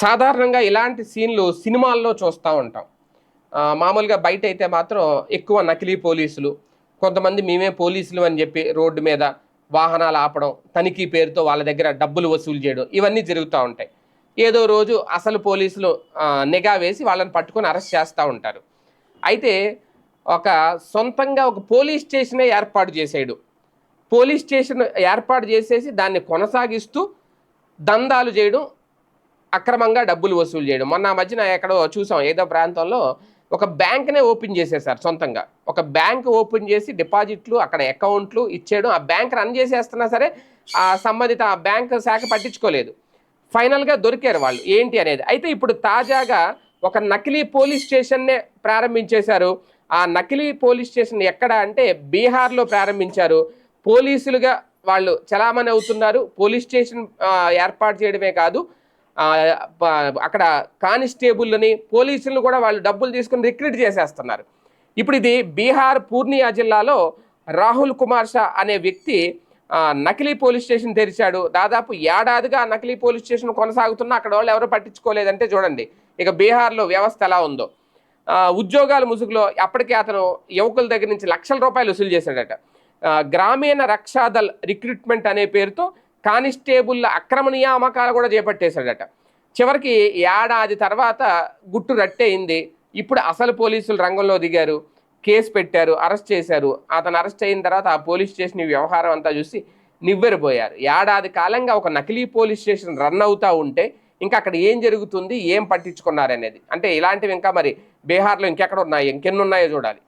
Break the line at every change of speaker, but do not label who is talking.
సాధారణంగా ఇలాంటి సీన్లు సినిమాల్లో చూస్తూ ఉంటాం. మామూలుగా బయట అయితే మాత్రం ఎక్కువ నకిలీ పోలీసులు కొంతమంది మేమే పోలీసులు అని చెప్పి రోడ్డు మీద వాహనాలు ఆపడం తనిఖీ పేరుతో వాళ్ళ దగ్గర డబ్బులు వసూలు చేయడం ఇవన్నీ జరుగుతూ ఉంటాయి. ఏదో రోజు అసలు పోలీసులు నిఘా వేసి వాళ్ళని పట్టుకొని అరెస్ట్ చేస్తూ ఉంటారు. అయితే ఒక సొంతంగా ఒక పోలీస్ స్టేషనే ఏర్పాటు చేసేయడు పోలీస్ స్టేషన్ ఏర్పాటు చేసేసి దాన్ని కొనసాగిస్తూ దందాలు చేయడం అక్రమంగా డబ్బులు వసూలు చేయడం. మొన్న మధ్యన ఎక్కడో చూసాం ఏదో ప్రాంతంలో ఒక బ్యాంక్నే ఓపెన్ చేసేసారు సొంతంగా. ఒక బ్యాంక్ ఓపెన్ చేసి డిపాజిట్లు అక్కడ అకౌంట్లు ఇచ్చేయడం ఆ బ్యాంక్ రన్ చేసేస్తున్నా సరే ఆ సంబంధిత ఆ బ్యాంక్ శాఖ పట్టించుకోలేదు. ఫైనల్గా దొరికారు వాళ్ళు. ఏంటి అనేది. అయితే ఇప్పుడు తాజాగా ఒక నకిలీ పోలీస్ స్టేషన్నే ప్రారంభించేశారు. ఆ నకిలీ పోలీస్ స్టేషన్ ఎక్కడ అంటే బీహార్లో ప్రారంభించారు. పోలీసులుగా వాళ్ళు చలామణి అవుతున్నారు. పోలీస్ స్టేషన్ ఏర్పాటు చేయడమే కాదు అక్కడ కానిస్టేబుల్ని పోలీసులను కూడా వాళ్ళు డబ్బులు తీసుకుని రిక్రూట్ చేసేస్తున్నారు. ఇప్పుడు ఇది బీహార్ పూర్ణియా జిల్లాలో రాహుల్ కుమార్ షా అనే వ్యక్తి నకిలీ పోలీస్ స్టేషన్ తెరిచాడు. దాదాపు ఏడాదిగా నకిలీ పోలీస్ స్టేషన్ కొనసాగుతున్నా అక్కడ వాళ్ళు ఎవరు పట్టించుకోలేదంటే చూడండి. ఇక బీహార్లో వ్యవస్థ ఎలా ఉందో. ఉద్యోగాల ముసుగులో అప్పటికే అతను యువకుల దగ్గర నుంచి లక్షల రూపాయలు వసూలు చేశాడట. గ్రామీణ రక్షాదల్ రిక్రూట్మెంట్ అనే పేరుతో కానిస్టేబుల్ అక్రమ నియామకాలు కూడా చేపట్టేశాడట. చివరికి ఏడాది తర్వాత గుట్టు రట్టయింది. ఇప్పుడు అసలు పోలీసులు రంగంలో దిగారు కేసు పెట్టారు అరెస్ట్ చేశారు. అతను అరెస్ట్ అయిన తర్వాత ఆ పోలీస్ స్టేషన్ వ్యవహారం అంతా చూసి నివ్వెరపోయారు. ఏడాది కాలంగా ఒక నకిలీ పోలీస్ స్టేషన్ రన్ అవుతూ ఉంటే ఇంకా అక్కడ ఏం జరుగుతుంది ఏం పట్టించుకున్నారు అనేది అంటే ఇలాంటివి ఇంకా మరి బీహార్లో ఇంకెక్కడ ఉన్నాయి ఇంకెన్ని ఉన్నాయో చూడాలి.